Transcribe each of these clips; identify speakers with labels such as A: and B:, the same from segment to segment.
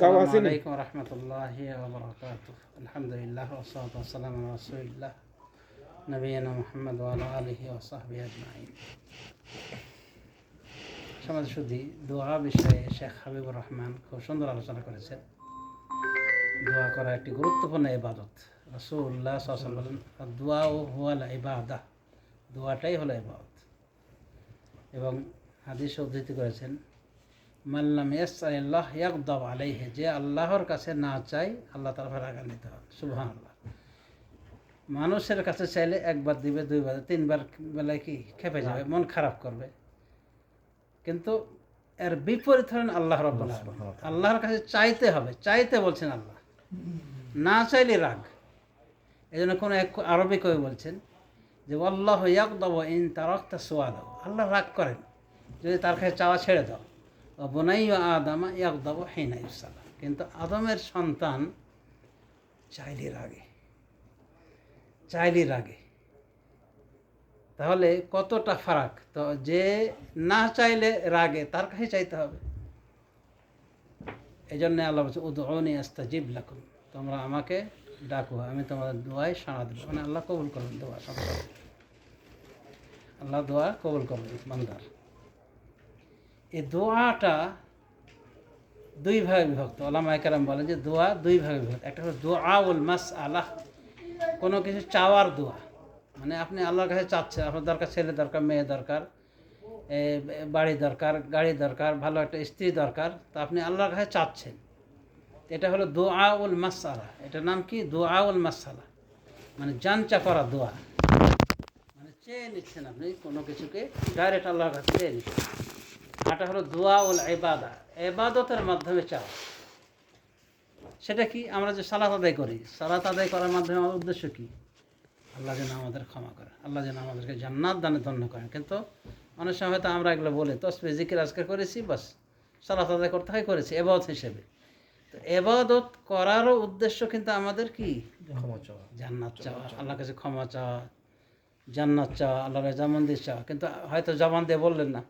A: গাও আলা রাসূলিল্লাহ নবীনা সমাজ সুধি দোয়া বিষয়ে শেখ হাবিবুর রহমান খুব সুন্দর আলোচনা করেছেন। দোয়া করা একটি গুরুত্বপূর্ণ ইবাদত। রসুল্লাহ সাল্লাম বলেন দোয়া ও হুয়াল ইবাদা দোয়াটাই হলো ইবাদত। এবং হাদিস উদ্ধৃতি করেছেন মাল্লাম ইয়াসাল্লাহ ইয়াকদাব আলাইহে যে আল্লাহর কাছে না চাই আল্লাহ তার রাগান্বিত হন। সুবহান আল্লাহ মানুষের কাছে চাইলে একবার দিবে দুইবার তিনবার বেলায় কি খেপে যাবে মন খারাপ করবে। কিন্তু এর বিপরীত হলেন আল্লাহ রব্বুল আল্লাহর কাছে চাইতে হবে চাইতে বলছেন আল্লাহ। না চাইলে রাগ। এই জন্য কোনো এক আরবি কবি বলছেন যে আল্লাহ ইয়াকদাব ইন তারকতা সোয়াদ আল্লাহ রাগ করেন। যদি তার কাছে চাওয়া ছেড়ে দাও। ও বোনাই আদামা ইয়াকদাব হেনা ইসালাম কিন্তু আদমের সন্তান চাইলে রাগে। চাইলে রাগে। তাহলে কতটা ফারাক? তো যে না চাইলে রাগে, তার কাছে চাইতে হবে। এই জন্য আল্লাহ বলছে উদৌনি আস্তাজিব লাকুম। তোমরা আমাকে ডাকো, আমি তোমাদের দোয়ায় সাড়া দেবো। মানে আল্লাহ কবুল করবেন দোয়া দেবেন। আল্লাহ দোয়া কবুল করবেন, বান্দার। এই দোয়াটা দুই ভাগে বিভক্ত। আল্লাহ মাইকারাম বলেন যে দোয়া দুই ভাগে বিভক্ত। একটা হলো দোয়া উল মাস আলাহ কোনো কিছু চাওয়ার দোয়া। মানে আপনি আল্লাহর কাছে চাচ্ছেন, আপনার দরকার ছেলে দরকার, মেয়ে দরকার বাড়ি দরকার, গাড়ি দরকার, ভালো একটা স্ত্রী দরকার, তা আপনি আল্লাহর কাছে চাচ্ছেন। এটা হলো দোয়া উল মাসালা এটার নাম কি? দোয়া উল মাসালা মানে জানচা করা দোয়া। মানে চেয়ে নিচ্ছেন আপনি কোনো কিছুকে, ডাইরেক্ট আল্লাহর কাছে চেয়ে নিচ্ছেন। এটা হলো দোয়া উল এবাদা এবাদতের মাধ্যমে চাওয়া সেটা কি? আমরা যে সালাত আদায় করি সালাত আদায় করার মাধ্যমে আমার উদ্দেশ্য কি? আল্লাহ যেন আমাদের ক্ষমা করেন আল্লাহ যেন আমাদেরকে জান্নাত দানে ধন্য করেন। কিন্তু অনেক সময় হয়তো আমরা এগুলো বলি তসবে জিকির আজকে করেছি বাস। সালাত আদায় করতে হয় করেছি এবাদত হিসেবে। তো এবাদত করারও উদ্দেশ্য কিন্তু আমাদের কি?
B: ক্ষমা চাওয়া।
A: জান্নাত চাওয়া আল্লাহ কাছে ক্ষমা চাওয়া জান্নাত চাওয়া আল্লাহর জামানদি চাওয়া। কিন্তু হয়তো জবান দিয়ে বললেন না।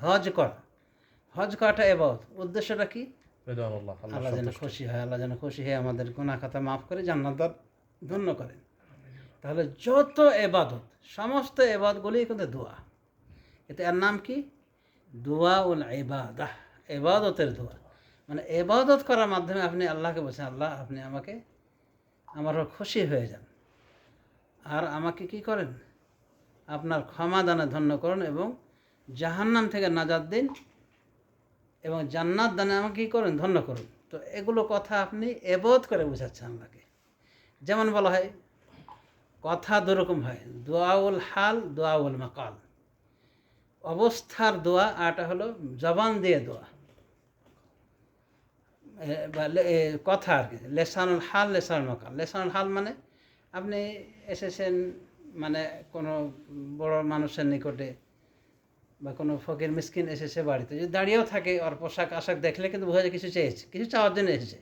A: হজ করা। হজ করাটা এবাদত। উদ্দেশ্যটা কি?
B: আল্লাহ
A: যেন খুশি হয় আল্লাহ যেন খুশি হয়ে আমাদের গুনাহ খাতা মাফ করে জান্নাত ধন্য করেন। তাহলে যত এবাদত সমস্ত এবাদগুলি কিন্তু দোয়া। এতে এর নাম কি? দোয়া উল এবাদাহ এবাদতের দোয়া। মানে এবাদত করার মাধ্যমে আপনি আল্লাহকে বলছেন আল্লাহ আপনি আমাকে আমার খুশি হয়ে যান। আর আমাকে কি করেন? আপনার ক্ষমা দানে ধন্য করুন এবং জাহান্নাম থেকে নাজাদ দিন এবং জান্নাত দানে আমাকে কী করেন, ধন্য করুন। তো এগুলো কথা আপনি এবোধ করে বোঝাচ্ছেন আল্লাহকে যেমন বলা হয়, কথা দুরকম হয়, দোয়াউল হাল, দোয়াউল মাকাল। অবস্থার দোয়া আরটা হলো জবান দিয়ে দোয়া। কথা আর কি, লেসানুল হাল, লেসানুল মাকাল। লেসানুল হাল মানে আপনি এসেছেন মানে কোনো বড় মানুষের নিকটে বা কোনো ফকির মিসকিন এসেছে বাড়িতে যদি দাঁড়িয়েও থাকে ওর পোশাক আশাক দেখলে কিন্তু বোঝা যায় কিছু চেয়েছে কিছু চাওয়ার জন্য এসেছে।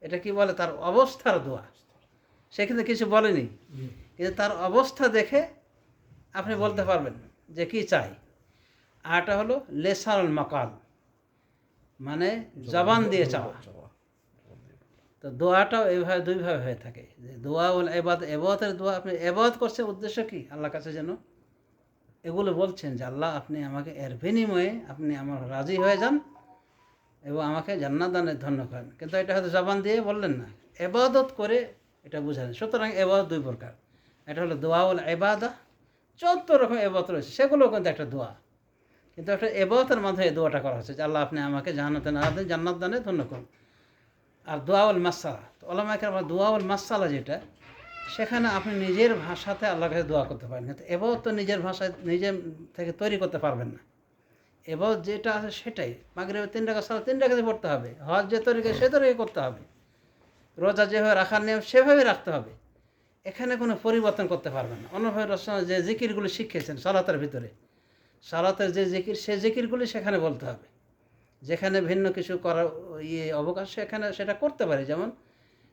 A: এটা কি বলে? তার অবস্থার দোয়া। সে কিন্তু কিছু বলেনি। কিন্তু তার অবস্থা দেখে আপনি বলতে পারবেন যে কি চাই। আরটা হলো লেসারুল মকাল। মানে জবান দিয়ে চাওয়া। তো দোয়াটাও এইভাবে দুইভাবে হয়ে থাকে। যে দোয়া বলে এবাদ এবাদতের দোয়া আপনি এবাদ করছে উদ্দেশ্য কি? আল্লাহর কাছে যেন এগুলো বলছেন যে, আল্লাহ, আপনি আমাকে এর বিনিময়ে আপনি আমার রাজি হয়ে যান এবং আমাকে জান্নাত দানের ধন্য করেন। কিন্তু এটা হয়তো জবান দিয়ে বললেন না। এবাদত করে এটা বুঝালেন। সুতরাং এবাদত দুই প্রকার। এটা হলো দোয়াউল এবাদা চোদ্দ রকম এবাদত রয়েছে সেগুলো কিন্তু একটা দোয়া। কিন্তু একটা এবাদতের মাধ্যমে দোয়াটা করা হচ্ছে যে, আল্লাহ, আপনি আমাকে জান্নাতে না দেন জান্নাত দানে ধন্য করুন। আর দোয়াউল মাসালা তো ওলামাকে আমার দোয়াউল মাসালা যেটা সেখানে আপনি নিজের ভাষাতে আল্লাহর কাছে দোয়া করতে পারেন। কিন্তু এবার তো নিজের ভাষায়, নিজে থেকে তৈরি করতে পারবেন না। এবার যেটা আছে সেটাই। মাগরে তিন টাকা সাল তিন টাকাতে পড়তে হবে। হজ যে তরিকে সে তরিকে করতে হবে। রোজা যেভাবে রাখার নিয়ম সেভাবে রাখতে হবে। এখানে কোনো পরিবর্তন করতে পারবেন না। অন্যভাবে রসনা যে জিকিরগুলো শিখিয়েছেন সালাতের ভিতরে। সালাতের যে জিকির, সে জিকিরগুলি সেখানে বলতে হবে। যেখানে ভিন্ন কিছু করার ইয়ে অবকাশ, সেখানে সেটা করতে পারে। যেমন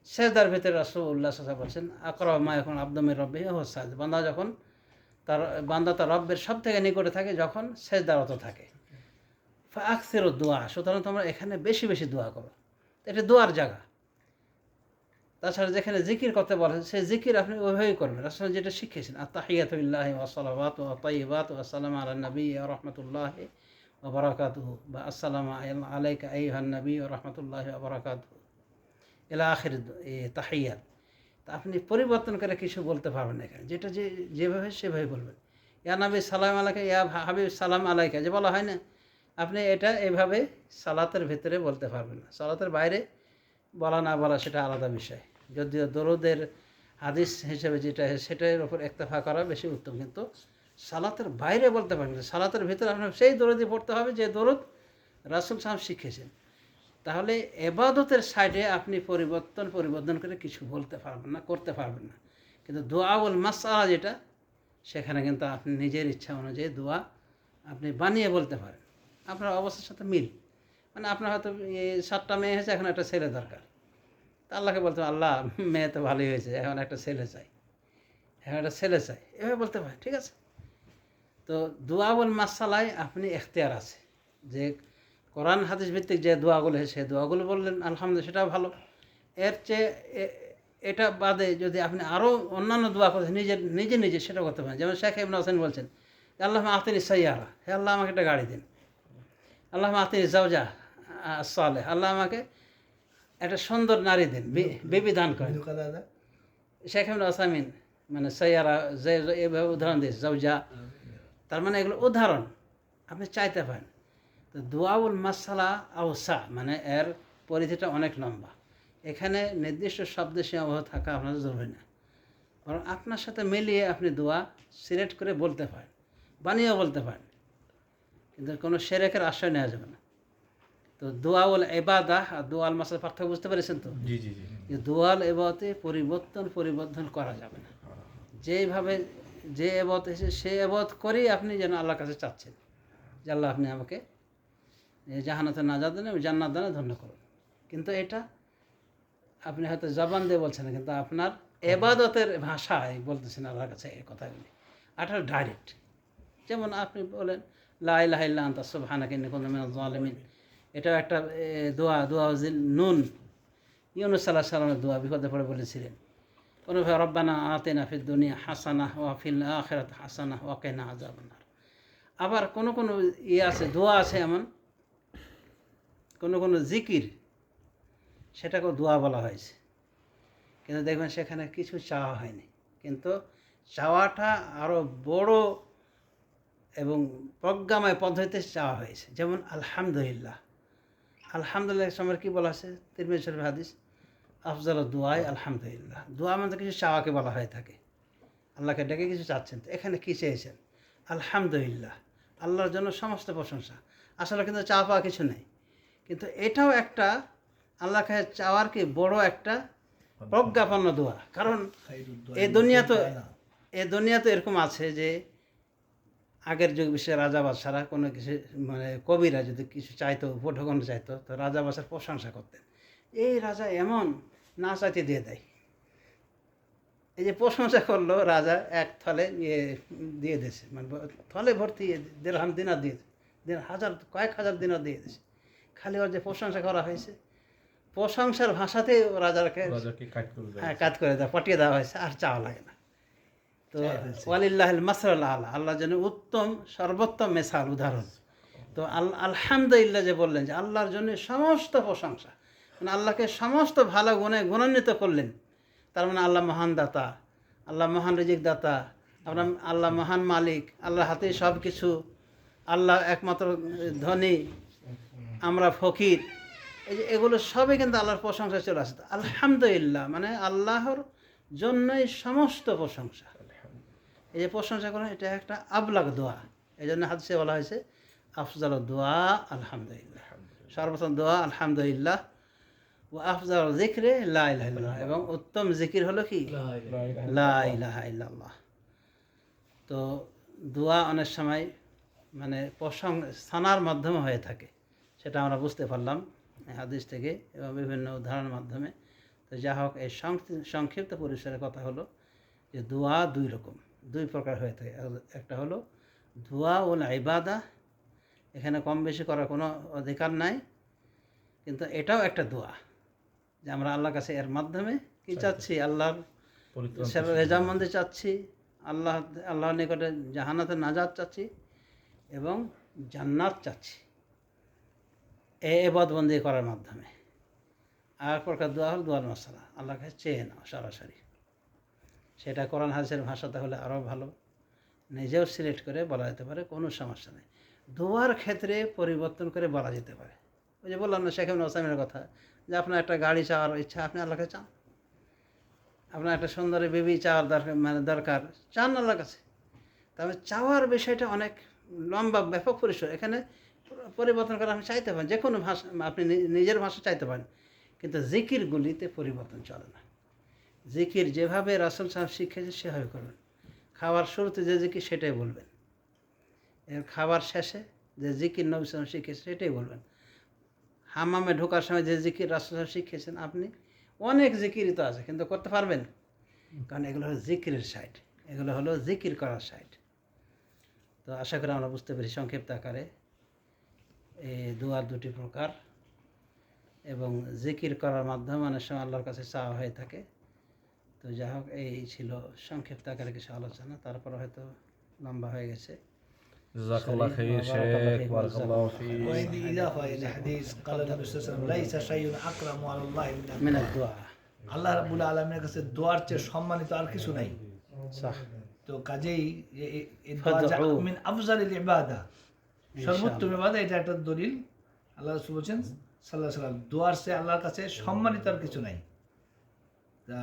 A: সেজদার ভিতরে রাসুল্লাহ সাসা বলছেন আকরা মা এখন আব্দমের রব্বে হোসাজ বান্দা যখন তার, বান্দা তার রব্বের সব থেকে নিকটে থাকে যখন সেজদারত থাকে। আকসের দোয়া, সুতরাং তোমরা এখানে বেশি বেশি দোয়া করো। এটা দোয়ার জায়গা। তাছাড়া যেখানে জিকির করতে বলে সেই জিকির আপনি ওইভাবেই করবেন। আসলে যেটা শিখেছেন আত্মাহিয়াতুল্লাহ ওয়াসালাবাত ও আসসালাম আলা নবী রহমতুল্লাহ ও বরাকাতুহ। বা, আসসালাম আলাইকা আইহান নবী ও রহমতুল্লাহ ও বরাকাতুহ। এলা আখির এ তাহিয়াত। তা আপনি পরিবর্তন করে কিছু বলতে পারবেন এখানে। যেটা যে যেভাবে সেভাবে বলবেন। ইয়া নবী সালাম আলাইকা, ইয়া হাবিব সালাম আলাইকা, যে বলা হয় না, আপনি এটা এভাবে সালাতের ভেতরে বলতে পারবেন না। সালাতের বাইরে বলা না বলা সেটা আলাদা বিষয়। যদিও দরুদের হাদিস হিসেবে যেটা সেটার ওপর একতফা করা বেশি উত্তম। কিন্তু সালাতের বাইরে বলতে পারবেন সালাতের ভিতরে আপনার সেই দরদি পড়তে হবে যে দরদ রাসুল সাহেব শিখেছেন। তাহলে এবাদতের সাইডে আপনি পরিবর্তন পরিবর্তন করে কিছু বলতে পারবেন না, করতে পারবেন না। কিন্তু দোয়াউল মাসালা যেটা, সেখানে কিন্তু আপনি নিজের ইচ্ছা অনুযায়ী দোয়া আপনি বানিয়ে বলতে পারেন। আপনার অবস্থার সাথে মিল। মানে আপনার হয়তো সাতটা মেয়ে হয়েছে, এখন একটা ছেলে দরকার। তা আল্লাহকে বলতে আল্লাহ, মেয়ে তো ভালোই হয়েছে, এখন একটা ছেলে চাই। এখন একটা ছেলে চাই। এভাবে বলতে পারেন ঠিক আছে? তো দোয়াবুল মাসালায় আপনি এখতিয়ার আছে যে কোরআন হাদিস ভিত্তিক যে দোয়াগুলো সে দোয়াগুলো বললেন আলহামদুলিল্লাহ সেটাও ভালো। এর চেয়ে এটা বাদে যদি আপনি আরও অন্যান্য দোয়া করতে নিজের নিজে নিজে সেটা করতে পারেন। যেমন শেখ ইবন হোসেন বলছেন আল্লাহ আতিন সাইয়ারা হে আল্লাহ আমাকে একটা গাড়ি দিন। আল্লাহ আতিন জাউজা সালে আল্লাহ আমাকে একটা সুন্দর নারী দিন বিবি দান করেন। শেখ ইবন ওসামিন মানে সাইয়ারা যে এভাবে উদাহরণ দিয়েছে জাউজা তার মানে এগুলো উদাহরণ আপনি চাইতে পারেন। তো দোয়াউল মাসালা আওসা মানে এর পরিধিটা অনেক লম্বা। এখানে নির্দিষ্ট শব্দে সীমাবদ্ধ থাকা আপনার জরুরি না। বরং আপনার সাথে মিলিয়ে আপনি দোয়া সিলেক্ট করে বলতে পারেন বানিয়েও বলতে পারেন। কিন্তু কোনো সেরেকের আশ্রয় নেওয়া যাবে না। তো দোয়াউল এবাদা আর দোয়াল মাসাল পার্থক্য বুঝতে পেরেছেন তো?
B: জি জি
A: যে দোয়াল এবাতে পরিবর্তন পরিবর্তন করা যাবে না। যেভাবে যে এবাত এসে সে এবাত করেই আপনি যেন আল্লাহর কাছে চাচ্ছেন। যে আল্লাহ আপনি আমাকে জাহানাতে না দেন আমি জান্নাত দানে ধন্য করুন। কিন্তু এটা আপনি হয়তো জবান দিয়ে বলছেন, কিন্তু আপনার এবাদতের ভাষায় বলতেছেন আল্লাহর কাছে এই কথাগুলি। আঠার ডাইরেক্ট যেমন আপনি বলেন লাই লাহিল্লা আন্তা, সুবহানাকে নিকুন জালিমিন এটাও একটা দোয়া দোয়া নুন। ইউনুস সাল্লাহ সাল্লামের দোয়া, বিপদে পড়ে বলেছিলেন। অনুভব রব্বানা আতেনা ফিদ দুনিয়া হাসানা ওয়া ফিল আখিরাত হাসানা ওয়া কিনা আযাবান্নার আবার কোনো কোনো ইয়ে আছে, দোয়া আছে এমন কোনো কোনো জিকির, সেটাকেও দোয়া বলা হয়েছে। কিন্তু দেখবেন সেখানে কিছু চাওয়া হয়নি। কিন্তু চাওয়াটা আরও বড় এবং প্রজ্ঞাময় পদ্ধতিতে চাওয়া হয়েছে। যেমন আলহামদুলিল্লাহ। আলহামদুলিল্লাহ সময় কী বলা আছে তিরমিজের হাদিস, আফজাল দোয়াই আলহামদুলিল্লাহ। দোয়া মানে কিছু চাওয়াকে বলা হয়ে থাকে। আল্লাহকে ডেকে কিছু চাচ্ছেন এখানে কী চেয়েছেন? আলহামদুলিল্লাহ। আল্লাহর জন্য সমস্ত প্রশংসা। আসলে কিন্তু চাওয়া পাওয়া কিছু নেই। কিন্তু এটাও একটা আল্লাহকে চাওয়ার কি বড় একটা প্রজ্ঞাপন্ন দোয়া। কারণ এই দুনিয়া তো এই দুনিয়া তো এরকম আছে যে আগের যুগ বিশ্বে রাজা বাদশারা কোনো কিছু মানে কবিরা যদি কিছু চাইতো, উপঢকন চাইতো, তো রাজা বাদশার প্রশংসা করতেন। এই রাজা এমন না চাইতে দিয়ে দেয়। এই যে প্রশংসা করল রাজা, এক থলে ইয়ে দিয়ে দিয়েছে। মানে থলে ভর্তি দেড়হাম দিনার দিয়ে দিন হাজার, কয়েক হাজার দিনার দিয়ে দিয়েছে। খালি ওর যে প্রশংসা করা হয়েছে। প্রশংসার ভাষাতে রাজাকে হ্যাঁ কাজ করে দেওয়া পাঠিয়ে দেওয়া হয়েছে আর চাওয়া লাগে না। তো ওয়ালিল্লাহ মাসরুল্লাহ আল্লাহ আল্লাহ যেন উত্তম সর্বোত্তম মেসাল উদাহরণ। তো আল আলহামদুলিল্লাহ যে বললেন যে আল্লাহর জন্য সমস্ত প্রশংসা। মানে আল্লাহকে সমস্ত ভালো গুণে গুণান্বিত করলেন। তার মানে আল্লাহ মহান দাতা আল্লাহ মহান রিজিক দাতা আপনার আল্লাহ মহান মালিক আল্লাহ হাতে সব কিছু আল্লাহ একমাত্র ধনী আমরা ফকির এই যে এগুলো সবই কিন্তু আল্লাহর প্রশংসা চলে আসে। আলহামদুলিল্লাহ মানে আল্লাহর জন্যই সমস্ত প্রশংসা। এই যে প্রশংসা করেন এটা একটা আবলাগ দোয়া। এই জন্য হাদিসে বলা হয়েছে আফজাল দোয়া আলহামদুলিল্লাহ। সর্বপ্রথম দোয়া আলহামদুলিল্লাহ। ও আফজাল জিক্রে লা ইলাহা ইল্লাল্লাহ। এবং উত্তম জিকির হলো কি? লা ইলাহা ইল্লাল্লাহ। তো দোয়া অনেক সময় মানে প্রসঙ্গ স্থানার মাধ্যমে হয়ে থাকে। সেটা আমরা বুঝতে পারলাম হাদিস থেকে এবং বিভিন্ন উদাহরণের মাধ্যমে। তো যা হোক এই সংক্ষিপ্ত পরিসরের কথা হলো যে দোয়া দুই রকম দুই প্রকার হয়ে থাকে। একটা হলো দোয়া ও ইবাদা এখানে কম বেশি করার কোনো অধিকার নাই কিন্তু এটাও একটা দোয়া যে আমরা আল্লাহর কাছে এর মাধ্যমে কি চাচ্ছি? আল্লাহর রেজামন্দি চাচ্ছি। আল্লাহ আল্লাহর নিকটে জাহানাতে নাজাত চাচ্ছি এবং জান্নাত চাচ্ছি। এবাদবন্দি করার মাধ্যমে। আর প্রকার দোয়া হল দোয়ার মশলা। আল্লাহর কাছে চেয়ে নাও সরাসরি। সেটা কোরআন হাদিসের ভাষাতে হলে আরও ভালো। নিজেও সিলেক্ট করে বলা যেতে পারে, কোনো সমস্যা নেই। দোয়ার ক্ষেত্রে পরিবর্তন করে বলা যেতে পারে। ওই যে বললাম না, শেখ ওসামের কথা, যে আপনার একটা গাড়ি চাওয়ার ইচ্ছা, আপনি আল্লাহকে চান? আপনার একটা সুন্দরী বেবি চাওয়ার দরকার মানে দরকার, চান আল্লাহর কাছে? তবে চাওয়ার বিষয়টা অনেক লম্বা, ব্যাপক পরিসর। এখানে পরিবর্তন করে আপনি চাইতে পারেন যে কোনো ভাষা, আপনি নিজের ভাষা চাইতে পারেন, কিন্তু জিকিরগুলিতে পরিবর্তন চলে না। জিকির যেভাবে রাসুল সাহেব শিখেছে সেভাবে করবেন। খাওয়ার শুরুতে যে জিকির সেটাই বলবেন। এর খাবার শেষে যে জিকির নবী সাহেব শিখেছে সেটাই বলবেন। হামামে ঢোকার সময় যে জিকির রাসুল সাহেব শিখেছেন আপনি, অনেক জিকিরই তো আছে, কিন্তু করতে পারবেন? কারণ এগুলো হলো জিকিরের সাইড এগুলো হলো জিকির করার সাইড তো আশা করি আমরা বুঝতে পেরেছি সংক্ষিপ্ত আকারে। এই দুয়ার দুটি প্রকার এবং জিকির করার মাধ্যমে অনেক সময় আল্লাহর কাছে চাওয়া হয়ে থাকে তো যাই হোক এই ছিল সংক্ষিপ্ত আকারে কিছু আলোচনা তারপর হয়তো লম্বা হয়ে গেছে
B: জাজাকাল্লাহ খাইর শেখ বারাকাল্লাহু ফিক
C: وهذه إضافة إلى حديث قال النبي صلى الله عليه وسلم ليس شيء أكرم على الله من
A: মিনাদ
C: الدعاء
A: দোয়া
C: আল্লাহ রাবুল আলমের কাছে দোয়ার চেয়ে সম্মানিত আর কিছু নাই
A: সাহ
C: তো কাজেই এ- এ- এই দোয়া যা-
A: ফাদউ।
C: মিন আফজালিল ইবাদা সর্বোত্তম ইবাদা এটা একটা দলিল। আল্লাহ রাসূল বলছেন সাল্লাহ সাল্লাম দোয়ার চেয়ে আল্লাহর কাছে সম্মানিত আর কিছু নাই। তা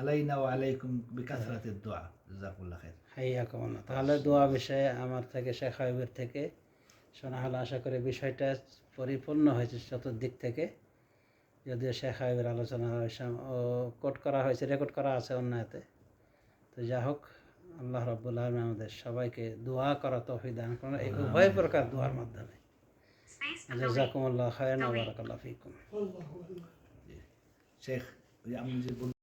C: আলাইনা ওয়া আলাইকুম বিকাসরাতের দোয়া। জাজাকুল্লাহ খাইর।
A: হাইয়া কমনা তাহলে দোয়া বিষয়ে আমার থেকে শেখ হাবিবের থেকে শোনা হলো। আশা করি বিষয়টা পরিপূর্ণ হয়েছে চতুর্দিক থেকে। যদিও শেখ হাবিবের আলোচনা হয়েছে ও কোট করা হয়েছে রেকর্ড করা আছে অন্যায়তে। তো যা হোক আল্লাহ রব্বুল আলম আমাদের সবাইকে দোয়া করা তফি দান করেন। এই উভয় প্রকার দোয়ার মাধ্যমে। জাজাকুমুল্লাহ খায়ন বারাকাল্লাহ ফিকুম।
C: শেখ